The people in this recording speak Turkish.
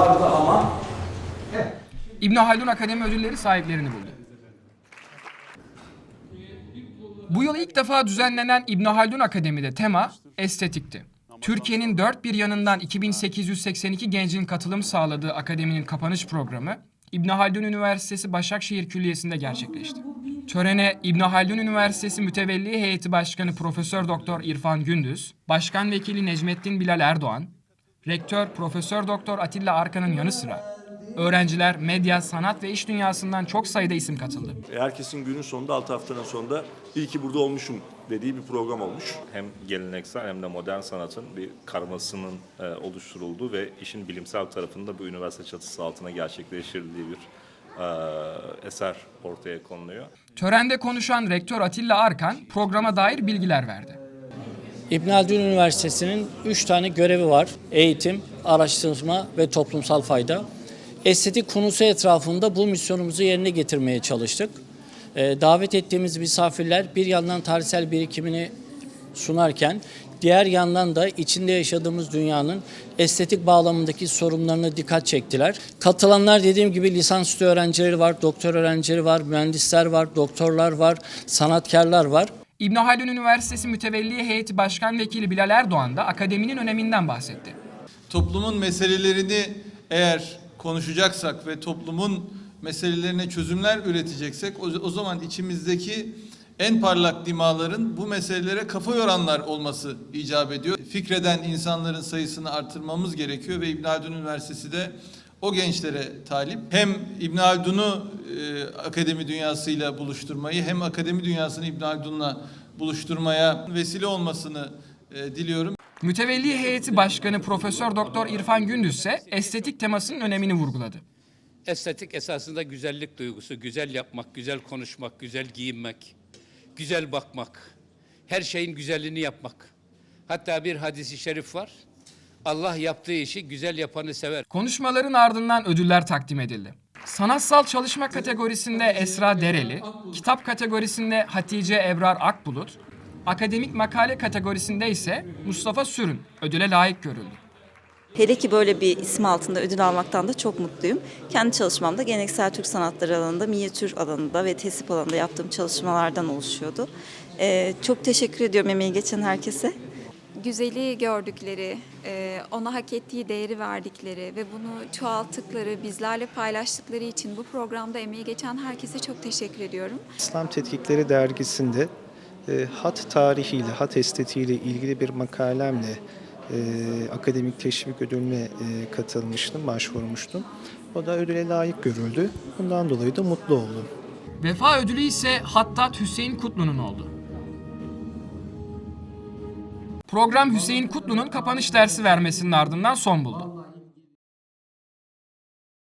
vardı ama İbn Haldun Akademi ödülleri sahiplerini buldu. Bu yıl ilk defa düzenlenen İbn Haldun Akademi'de tema estetikti. Türkiye'nin dört bir yanından 2882 gencin katılım sağladığı akademinin kapanış programı İbn Haldun Üniversitesi Başakşehir Külliyesi'nde gerçekleşti. Törene İbn Haldun Üniversitesi Mütevelli Heyeti Başkanı Profesör Doktor İrfan Gündüz, Başkan Vekili Necmettin Bilal Erdoğan, Rektör Profesör Doktor Atilla Arkan'ın yanı sıra öğrenciler, medya, sanat ve iş dünyasından çok sayıda isim katıldı. Herkesin günün sonunda 6 haftanın sonunda iyi ki burada olmuşum dediği bir program olmuş. hem geleneksel hem de modern sanatın bir karmasının e, oluşturulduğu ve işin bilimsel tarafında bu üniversite çatısı altına gerçekleştirildiği bir e, eser ortaya konuluyor. Törende konuşan Rektör Atilla Arkan programa dair bilgiler verdi. İbn Haldun Üniversitesi'nin 3 tane görevi var. Eğitim, araştırma ve toplumsal fayda. Estetik konusu etrafında bu misyonumuzu yerine getirmeye çalıştık. Ee, davet ettiğimiz misafirler bir yandan tarihsel birikimini sunarken diğer yandan da içinde yaşadığımız dünyanın estetik bağlamındaki sorunlarına dikkat çektiler. Katılanlar dediğim gibi lisansüstü öğrencileri var, doktor öğrencileri var, mühendisler var, doktorlar var, sanatkarlar var. İbn Haldun Üniversitesi Mütevelli Heyeti Başkan Vekili Bilal Erdoğan da akademinin öneminden bahsetti. toplumun meselelerini eğer konuşacaksak ve toplumun meselelerine çözümler üreteceksek o, zaman içimizdeki en parlak dimaların bu meselelere kafa yoranlar olması icap ediyor. Fikreden insanların sayısını artırmamız gerekiyor ve İbn Haldun Üniversitesi de o gençlere talip. Hem İbn Haldun'u e, akademi dünyasıyla buluşturmayı hem akademi dünyasını İbn Haldun'la buluşturmaya vesile olmasını e, diliyorum. Mütevelli Heyeti Başkanı Profesör Doktor İrfan Gündüz ise estetik temasının önemini vurguladı. Estetik esasında güzellik duygusu, güzel yapmak, güzel konuşmak, güzel giyinmek, güzel bakmak, her şeyin güzelliğini yapmak. Hatta bir hadisi şerif var. Allah yaptığı işi güzel yapanı sever. Konuşmaların ardından ödüller takdim edildi. Sanatsal çalışma kategorisinde Esra Dereli, kitap kategorisinde Hatice Ebrar Akbulut, akademik makale kategorisinde ise Mustafa Sürün ödüle layık görüldü. Hele ki böyle bir isim altında ödül almaktan da çok mutluyum. Kendi çalışmamda geleneksel Türk sanatları alanında, minyatür alanında ve tesip alanında yaptığım çalışmalardan oluşuyordu. Ee, çok teşekkür ediyorum emeği geçen herkese. Güzeli gördükleri, e, ona hak ettiği değeri verdikleri ve bunu çoğalttıkları, bizlerle paylaştıkları için bu programda emeği geçen herkese çok teşekkür ediyorum. İslam Tetkikleri dergisinde e, hat tarihiyle, hat estetiğiyle ilgili bir makalemle e, akademik teşvik ödülüne e, katılmıştım, başvurmuştum. O da ödüle layık görüldü. Bundan dolayı da mutlu oldum. Vefa ödülü ise Hattat Hüseyin Kutlu'nun oldu. Program Hüseyin Kutlu'nun kapanış dersi vermesinin ardından son buldu.